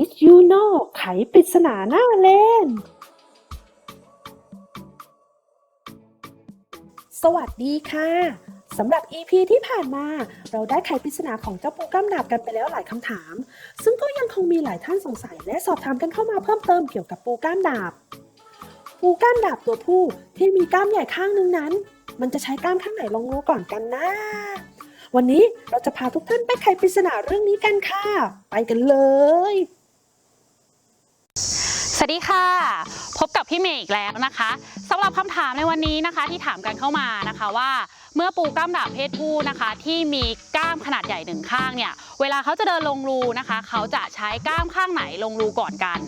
Did you know ไขปริศนาหน้าเลน สวัสดีค่ะสำหรับ EP ที่ผ่านมา เราได้ไขปริศนาของเจ้าปูกล้ามดาบกันไปแล้วหลายคำถาม ซึ่งก็ยังคงมีหลายท่านสงสัยและสอบถามกันเข้ามาเพิ่มเติมเกี่ยวกับปูกล้ามดาบ ปูกล้ามดาบตัวผู้ที่มีกล้ามใหญ่ข้างนึงนั้น มันจะใช้กล้ามข้างไหนลองรู้ก่อนกันนะ วันนี้เราจะพาทุกท่านไปไขปริศนาเรื่องนี้กันค่ะ ไปกันเลย วัสดีค่ะ พบกับพี่เมย์อีกแล้วนะคะสำหรับคำถามในวันนี้นะคะ ที่ถามกันเข้ามานะคะว่า เมื่อปูกล้ามดาบเพศผู้นะคะ ที่มีกล้ามขนาดใหญ่หนึ่งข้างเนี่ย เวลาเขาจะเดินลงรูนะคะ เขาจะใช้กล้ามข้างไหนลงรูก่อนกัน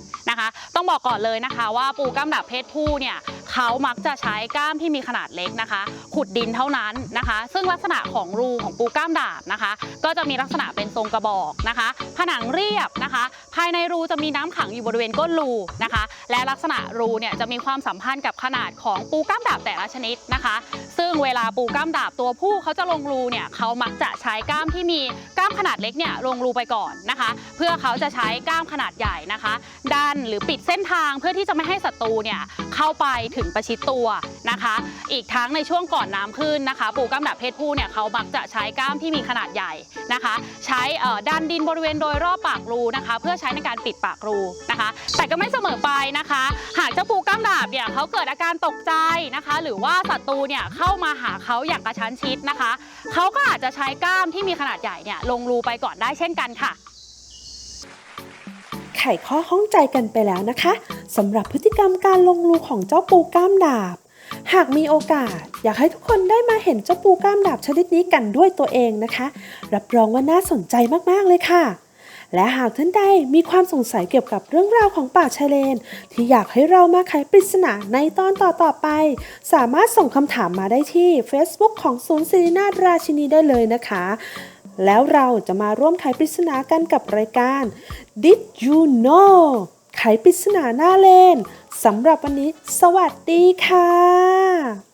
ต้องบอกก่อนเลยนะคะ ว่าปูกล้ามดาบเพศผู้เนี่ยเขามักจะใช้กล้ามที่มีขนาดเล็กนะคะ ขุดดินเท่านั้นนะคะ ซึ่งลักษณะของรูของปูกล้ามดาบนะคะ ก็จะมีลักษณะเป็นทรงกระบอกนะคะ ผนังเรียบนะคะ ภายในรูจะมีน้ำขังอยู่บริเวณก้นรูนะคะ และลักษณะรูเนี่ยจะมีความสัมพันธ์กับขนาดของปูกล้ามดาบแต่ละชนิดนะคะ ซึ่งเวลาปูกล้ามดาบตัวผู้เขาจะลงรูเนี่ยเขามักจะใช้กล้ามที่มีกล้ามขนาดเล็กเนี่ยลงรูไปก่อนนะคะ เพื่อเขาจะใช้กล้ามขนาดใหญ่นะคะ ดันหรือปิดเส้นทางเพื่อที่จะไม่ให้ศัตรูเนี่ยเข้าไปถึงประชิดตัวนะคะ อีกทั้งในช่วงก่อนน้ำขึ้นนะคะ ปูกล้ามดาบเพศผู้เนี่ยเขามักจะใช้กล้ามที่มีขนาดใหญ่นะคะ ใช้ดันดินบริเวณโดยรอบปากรูนะคะ เพื่อใช้ในการปิดปากรูนะคะ แต่ก็ไม่เสมอไปนะคะ หากเจ้าปูกล้ามดาบเนี่ยเขาเกิดอาการตกใจนะคะ หรือว่าศัตรูเนี่ยเข้ามาหาเขาอย่างกระชั้นชิดนะคะเขาก็อาจจะใช้กล้ามที่มีขนาดใหญ่เนี่ยลงรูไปก่อนได้เช่นกันค่ะ ไขข้อข้องใจกันไปแล้วนะคะสำหรับพฤติกรรมการลงรูของเจ้าปูกล้ามดาบ หากมีโอกาสอยากให้ทุกคนได้มาเห็นเจ้าปูกล้ามดาบชนิดนี้กันด้วยตัวเองนะคะ รับรองว่าน่าสนใจมากๆเลยค่ะ และหากท่านใดมีความสงสัยเกี่ยวกับเรื่องราวของป่าชายเลน ที่อยากให้เรามาไขปริศนาในตอนต่อๆไป สามารถส่งคำถามมาได้ที่ Facebook ของศูนย์ศิรินาราชินีได้เลยนะคะ แล้วเราจะมาร่วมไขปริศนากันกับรายการ Did you know ไขปริศนาหน้าเลนสำหรับวันนี้ สวัสดีค่ะ